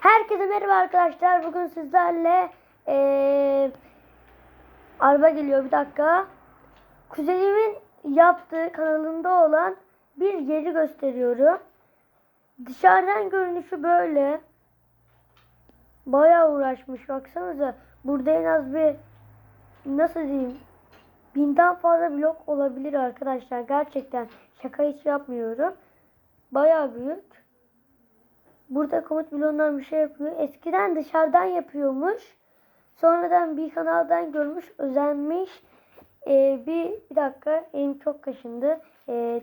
Herkese merhaba arkadaşlar. Bugün sizlerle eee araba geliyor bir dakika. Kuzenimin yaptığı kanalında olan bir yeri gösteriyorum. Dışarıdan görünüşü böyle. Bayağı uğraşmış baksanıza. Burada en az bir nasıl diyeyim binden fazla blok olabilir arkadaşlar. Gerçekten şaka hiç yapmıyorum. Bayağı büyük. Burada komut bloğundan bir şey yapıyor. Eskiden dışarıdan yapıyormuş. Sonradan bir kanaldan görmüş, özenmiş. Ee, bir, bir dakika elim çok kaşındı. Ee,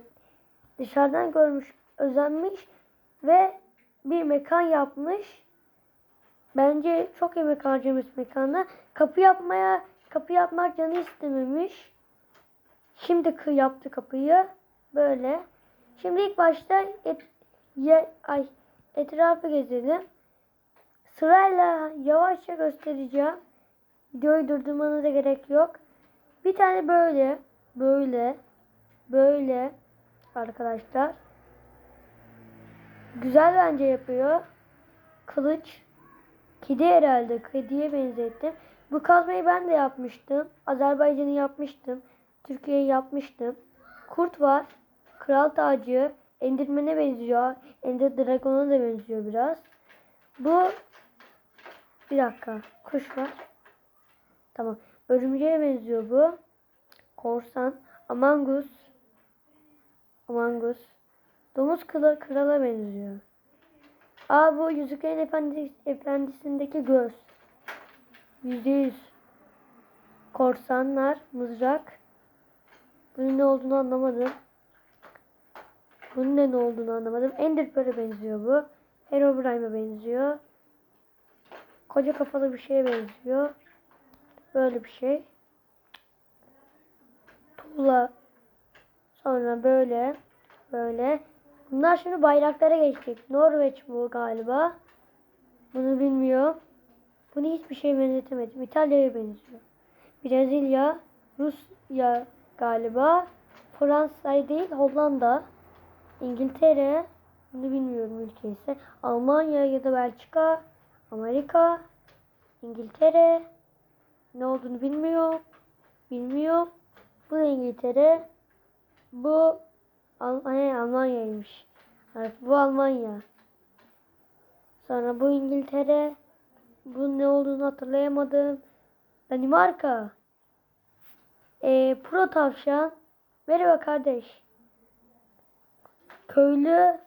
dışarıdan görmüş, özenmiş ve bir mekan yapmış. Bence çok emek harcamış mekanda. Kapı yapmaya, kapı yapmak canı istememiş. Şimdi kı yaptı kapıyı. Böyle. Şimdi ilk başta et, ye, ay, etrafı gezelim. Sırayla yavaşça göstereceğim. Videoyu durdurmanıza gerek yok. Bir tane böyle, böyle, böyle arkadaşlar. Güzel bence yapıyor. Kılıç. Kedi herhalde. Kediye benzettim. Bu kazmayı ben de yapmıştım. Azerbaycan'ı yapmıştım. Türkiye'yi yapmıştım. Kurt var. Kral tacı. Enderman'e benziyor. Ender Dragon'a da benziyor biraz. Bu bir dakika. Kuş var. Tamam. Örümceğe benziyor bu. Korsan. Amangus. Amangus. Domuz kılı krala benziyor. Aa bu Yüzüklerin Efendisi, Efendisi'ndeki göz. Yüzde yüz. Korsanlar, mızrak. Bunun ne olduğunu anlamadım. Bunun ne olduğunu anlamadım. Ender Pearl'e benziyor bu. Herobrine'e benziyor. Koca kafalı bir şeye benziyor. Böyle bir şey. Tuğla. Sonra böyle. Böyle. Bunlar şimdi bayraklara geçtik. Norveç bu galiba. Bunu bilmiyorum. Bunu hiçbir şey benzetemedim. İtalya'ya benziyor. Brezilya, Rusya galiba. Fransa değil, Hollanda. İngiltere. Bunu bilmiyorum ülke ise. Almanya ya da Belçika. Amerika. İngiltere. Ne olduğunu bilmiyorum. Bilmiyorum. Bu İngiltere. Bu Almanya Almanya'ymış. Evet, bu Almanya. Sonra bu İngiltere. Bu ne olduğunu hatırlayamadım. Danimarka. Ee, Pro Tavşan. Merhaba kardeş. Köylü.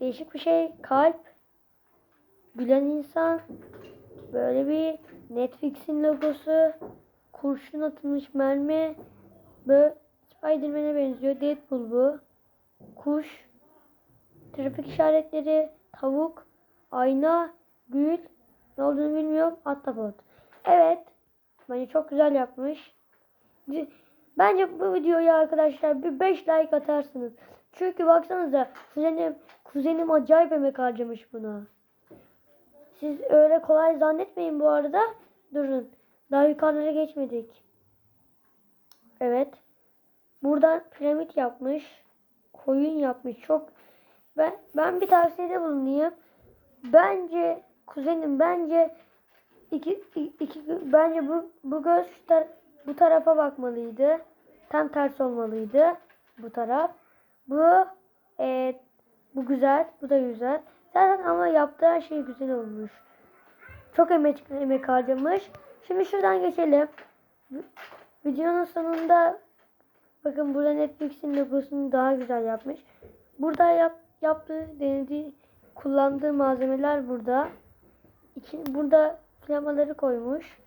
Değişik bir şey. Kalp. Gülen insan. Böyle bir Netflix'in logosu. Kurşun atılmış mermi. Böyle Spiderman'e benziyor. Deadpool bu. Kuş. Trafik işaretleri. Tavuk. Ayna. Gül. Ne olduğunu bilmiyorum. Ahtapot. Evet. Bence çok güzel yapmış. Bence bu videoya arkadaşlar bir 5 like atarsınız. Çünkü baksanıza kuzenim, kuzenim acayip emek harcamış buna. Siz öyle kolay zannetmeyin bu arada. Durun. Daha yukarılara geçmedik. Evet. Buradan piramit yapmış. Koyun yapmış. Çok ben ben bir tavsiyede bulunayım. Bence kuzenim bence iki, iki bence bu bu göz şu tar- bu tarafa bakmalıydı. Tam ters olmalıydı bu taraf. Bu e, bu güzel, bu da güzel. Zaten ama yaptığı her şey güzel olmuş. Çok emek emek harcamış. Şimdi şuradan geçelim. Videonun sonunda bakın burada Netflix'in logosunu daha güzel yapmış. Burada yap, yaptığı, denediği, kullandığı malzemeler burada. İki, burada flamaları koymuş.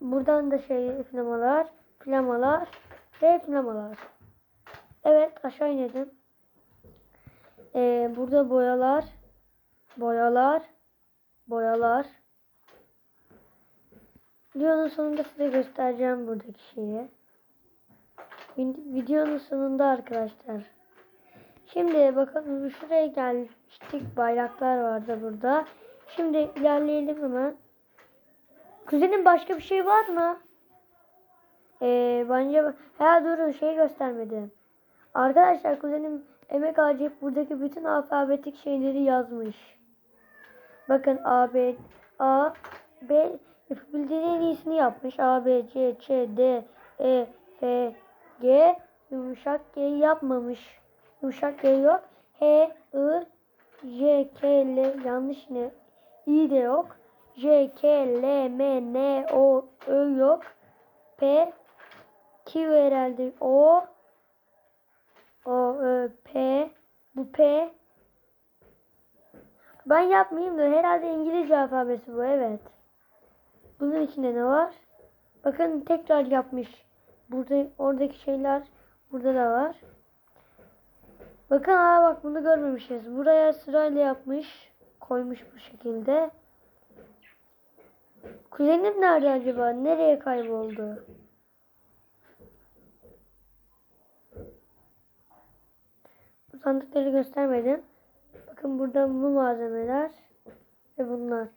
Buradan da şey flamalar, flamalar ve flamalar. Evet aşağı inelim. Ee, burada boyalar, boyalar, boyalar. Videonun sonunda size göstereceğim buradaki şeyi. Videonun sonunda arkadaşlar. Şimdi bakın şuraya gelmiştik. Bayraklar vardı burada. Şimdi ilerleyelim hemen. Kuzenin başka bir şey var mı? Ee, bence ha durun şey göstermedim. Arkadaşlar kuzenim emek harcayıp buradaki bütün alfabetik şeyleri yazmış. Bakın A, B, A, B yapabildiği en iyisini yapmış. A, B, C, Ç, D, E, F, G. Yumuşak G yapmamış. Yumuşak G yok. H, I, J, K, L yanlış ne? İ de yok. J, K, L, M, N, O, Ö yok. P, Q herhalde O, Ö, P, bu P. Ben yapmayayım da herhalde İngilizce alfabesi bu evet. Bunun içinde ne var? Bakın tekrar yapmış. Burada oradaki şeyler burada da var. Bakın aa bak bunu görmemişiz. Buraya sırayla yapmış. Koymuş bu şekilde. Kuzenim nerede acaba? Nereye kayboldu? Sandıkları göstermedim. Bakın burada bu malzemeler ve bunlar.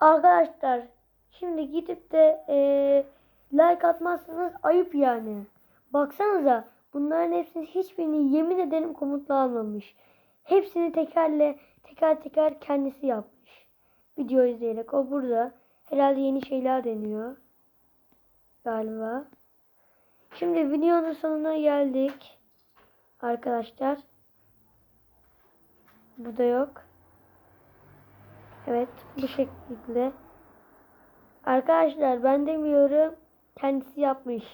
Arkadaşlar şimdi gidip de eee, like atmazsanız ayıp yani. Baksanıza bunların hepsini hiçbirini yemin ederim komutla almamış. Hepsini tekerle teker teker kendisi yapmış. Video izleyerek o burada. Herhalde yeni şeyler deniyor. Galiba. Şimdi videonun sonuna geldik. Arkadaşlar. Bu da yok. Evet bu şekilde. Arkadaşlar ben demiyorum. Kendisi yapmış.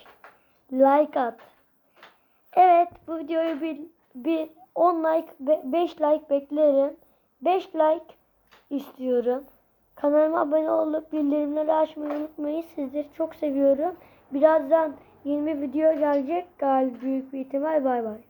Like at. Evet bu videoyu bir, bir 10 like 5 like beklerim. 5 like istiyorum. Kanalıma abone olup bildirimleri açmayı unutmayın. Sizleri çok seviyorum. Birazdan yeni bir video gelecek. Galiba büyük bir ihtimal bay bay.